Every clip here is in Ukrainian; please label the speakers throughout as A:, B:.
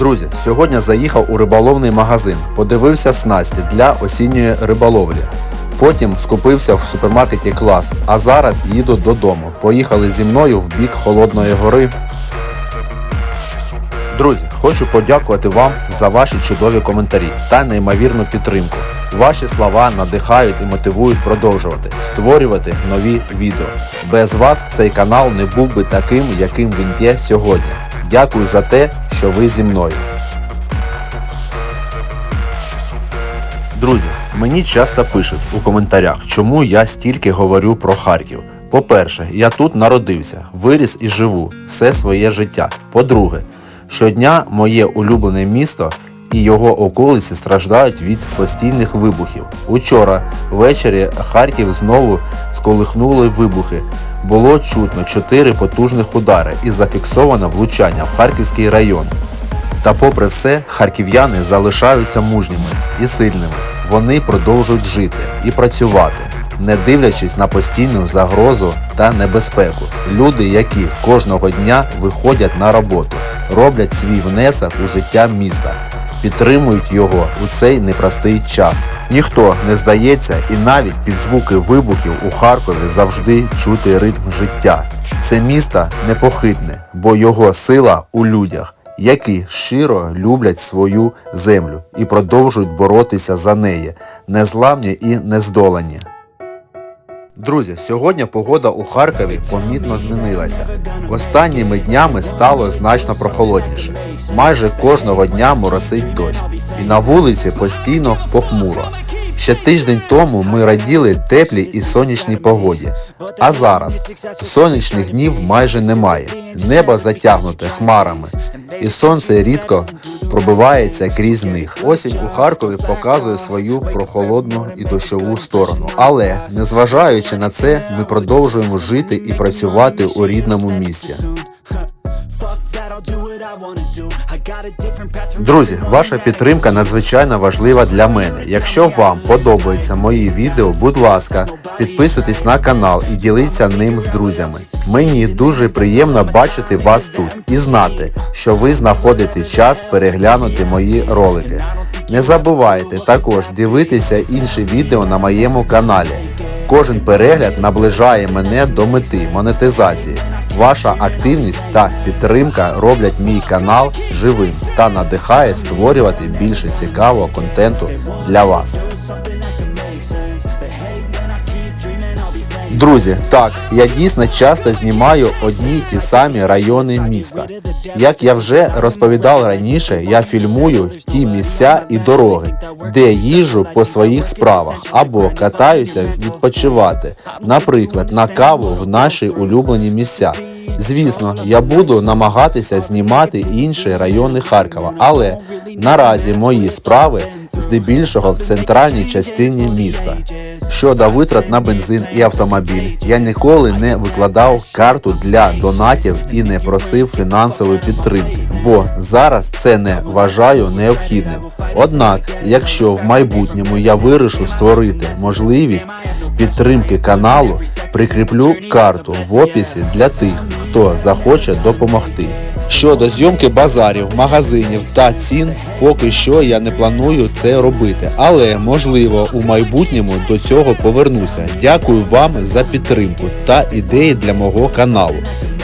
A: Друзі, сьогодні заїхав у риболовний магазин, подивився снасті для осінньої риболовлі. Потім скупився в супермаркеті клас, а зараз їду додому. Поїхали зі мною в бік Холодної гори. Друзі, хочу подякувати вам за ваші чудові коментарі та неймовірну підтримку. Ваші слова надихають і мотивують продовжувати, створювати нові відео. Без вас цей канал не був би таким, яким він є сьогодні. Дякую за те, що ви зі мною. Друзі, мені часто пишуть у коментарях, чому я стільки говорю про Харків. По-перше, я тут народився, виріс і живу все своє життя. По-друге, щодня моє улюблене місто і його околиці страждають від постійних вибухів. Учора ввечері Харків знову сколихнули вибухи. Було чутно чотири потужних удари і зафіксовано влучання в Харківський район. Та попри все, харків'яни залишаються мужніми і сильними. Вони продовжують жити і працювати, не дивлячись на постійну загрозу та небезпеку. Люди, які кожного дня виходять на роботу, роблять свій внесок у життя міста, підтримують його у цей непростий час. Ніхто не здається, і навіть під звуки вибухів у Харкові завжди чути ритм життя. Це місто непохитне, бо його сила у людях які щиро люблять свою землю і продовжують боротися за неї, незламні і нездолані. Друзі, сьогодні погода у Харкові помітно змінилася. Останніми днями стало значно прохолодніше. Майже кожного дня моросить дощ, і на вулиці постійно похмуро. Ще тиждень тому ми раділи теплій і сонячній погоді. А зараз сонячних днів майже немає. Небо затягнуте хмарами, і сонце рідко пробивається крізь них. Осінь у Харкові показує свою прохолодну і дощову сторону. Але незважаючи на це, ми продовжуємо жити і працювати у рідному місті. Друзі, ваша підтримка надзвичайно важлива для мене. Якщо вам подобаються мої відео, будь ласка, підписуйтесь на канал і діліться ним з друзями. Мені дуже приємно бачити вас тут і знати, що ви знаходите час переглянути мої ролики. Не забувайте також дивитися інші відео на моєму каналі. Кожен перегляд наближає мене до мети монетизації. Ваша активність та підтримка роблять мій канал живим та надихає створювати більше цікавого контенту для вас. Друзі, так, я дійсно часто знімаю одні й ті самі райони міста. Як я вже розповідав раніше, я фільмую ті місця і дороги, де їжджу по своїх справах або катаюся відпочивати, наприклад, на каву в наші улюблені місця. Звісно, я буду намагатися знімати інші райони Харкова, але наразі мої справи здебільшого в центральній частині міста. Щодо витрат на бензин і автомобіль, я ніколи не викладав карту для донатів і не просив фінансової підтримки, бо зараз це не вважаю необхідним. Однак, якщо в майбутньому я вирішу створити можливість підтримки каналу, прикріплю карту в описі для тих, хто захоче допомогти. Щодо зйомки базарів, магазинів та цін, поки що я не планую це робити, але можливо у майбутньому до цього повернуся. Дякую вам за підтримку та ідеї для мого каналу.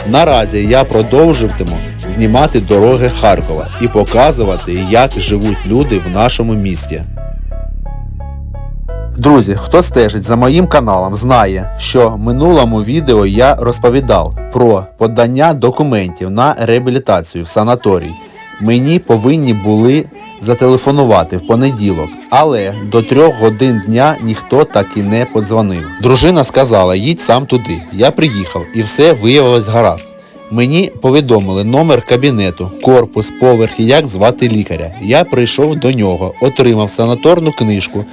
A: Наразі я продовжуватиму знімати дороги Харкова і показувати, як живуть люди в нашому місті. Друзі, хто стежить за моїм каналом, знає, що в минулому відео я розповідав про подання документів на реабілітацію в санаторій. Мені повинні були зателефонувати в понеділок, але до трьох годин дня ніхто так і не подзвонив. Дружина сказала, їдь сам туди. Я приїхав і все виявилось гаразд. Мені повідомили номер кабінету, корпус, поверх і як звати лікаря. Я прийшов до нього, отримав санаторну книжку.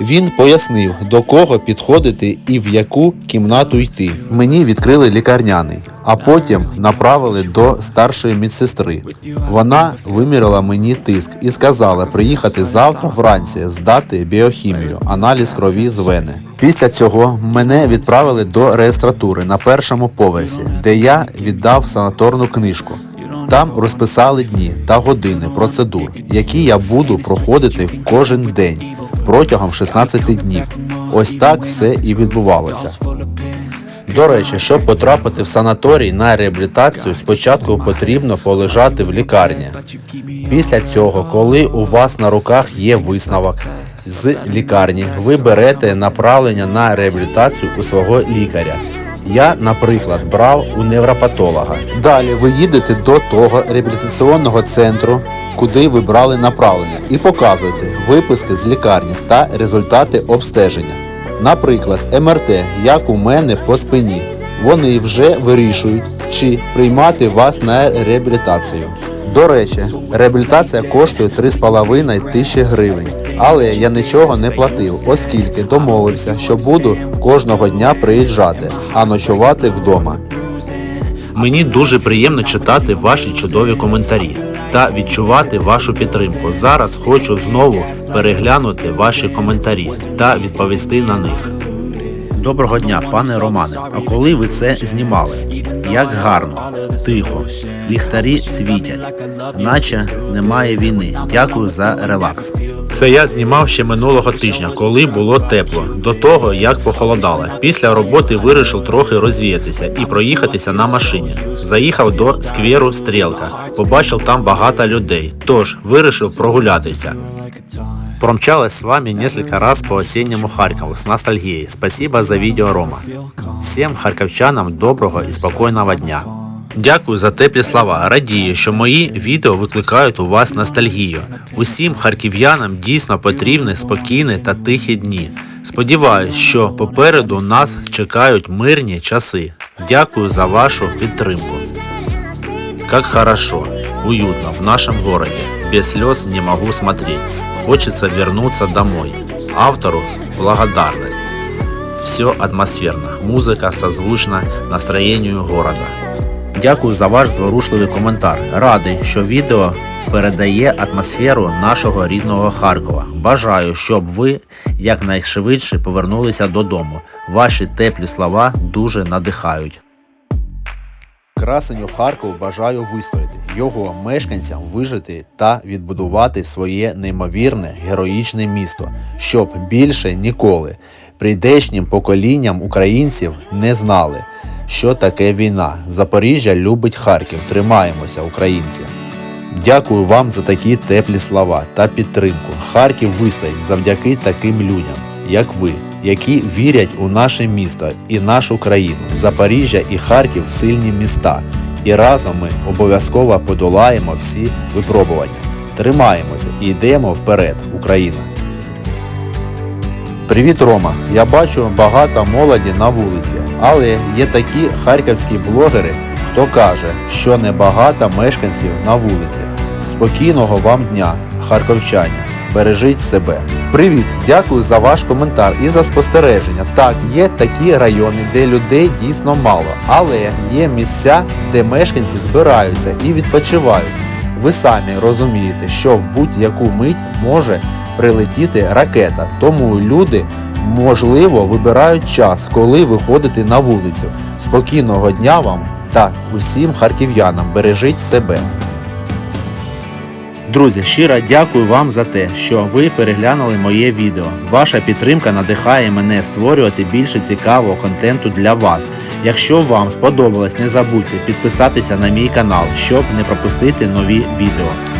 A: Він пояснив, до кого підходити і в яку кімнату йти. Мені відкрили лікарняний, а потім направили до старшої медсестри. Вона виміряла мені тиск і сказала приїхати завтра вранці здати біохімію, аналіз крові з вени. Після цього мене відправили до реєстратури на першому поверсі, де я віддав санаторну книжку. Там розписали дні та години процедур, які я буду проходити кожен день протягом 16 днів. Ось так все і відбувалося. До речі, щоб потрапити в санаторій на реабілітацію, спочатку потрібно полежати в лікарні. Після цього, коли у вас на руках є висновок з лікарні, ви берете направлення на реабілітацію у свого лікаря. Я, наприклад, брав у невропатолога. Далі ви їдете до того реабілітаційного центру, куди ви брали направлення, і показуєте виписки з лікарні та результати обстеження. Наприклад, МРТ, як у мене по спині. Вони вже вирішують, чи приймати вас на реабілітацію. До речі, реабілітація коштує 3,5 тисячі гривень, але я нічого не платив, оскільки домовився, що буду кожного дня приїжджати, а ночувати вдома. Мені дуже приємно читати ваші чудові коментарі та відчувати вашу підтримку. Зараз хочу знову переглянути ваші коментарі та відповісти на них. Доброго дня, пане Романе. А коли ви це знімали? Як гарно, тихо, ліхтарі світять, наче немає війни. Дякую за релакс. Це я знімав ще минулого тижня, коли було тепло, до того як похолодало. Після роботи вирішив трохи розвіятися і проїхатися на машині. Заїхав до скверу Стрілка, побачив там багато людей, тож вирішив прогулятися. Промчалась с вами несколько раз по осеннему Харькову с ностальгией. Спасибо за видео, Рома. Всім харківчанам доброго і спокійного дня. Дякую за теплі слова. Радію, що мої відео викликають у вас ностальгію. Усім харків'янам дійсно потрібні спокійні та тихі дні. Сподіваюсь, що попереду нас чекають мирні часи. Дякую за вашу підтримку. Как хорошо, уютно в нашем городе. Без слез не могу смотреть. Хочется вернуться домой. Автору благодарность. Все атмосферно. Музика созвучна настроєнню города. Дякую за ваш зворушливий коментар. Радий, що відео передає атмосферу нашого рідного Харкова. Бажаю, щоб ви якнайшвидше повернулися додому. Ваші теплі слова дуже надихають. Красеню Харкову бажаю вистояти, його мешканцям вижити та відбудувати своє неймовірне героїчне місто, щоб більше ніколи прийдешнім поколінням українців не знали, що таке війна. Запоріжжя любить Харків. Тримаємося, українці. Дякую вам за такі теплі слова та підтримку. Харків вистоїть завдяки таким людям, як ви, які вірять у наше місто і нашу країну. Запоріжжя і Харків сильні міста. І разом ми обов'язково подолаємо всі випробування. Тримаємося і йдемо вперед, Україна. Привіт, Рома! Я бачу багато молоді на вулиці, але є такі харківські блогери, хто каже, що небагато мешканців на вулиці. Спокійного вам дня, харківчані! Бережіть себе. Привіт, дякую за ваш коментар і за спостереження. Так, є такі райони, де людей дійсно мало, але є місця, де мешканці збираються і відпочивають. Ви самі розумієте, що в будь-яку мить може прилетіти ракета, тому люди можливо вибирають час, коли виходити на вулицю. Спокійного дня вам та усім харків'янам бережіть себе. Друзі, щиро дякую вам за те, що ви переглянули моє відео. Ваша підтримка надихає мене створювати більше цікавого контенту для вас. Якщо вам сподобалось, не забудьте підписатися на мій канал, щоб не пропустити нові відео.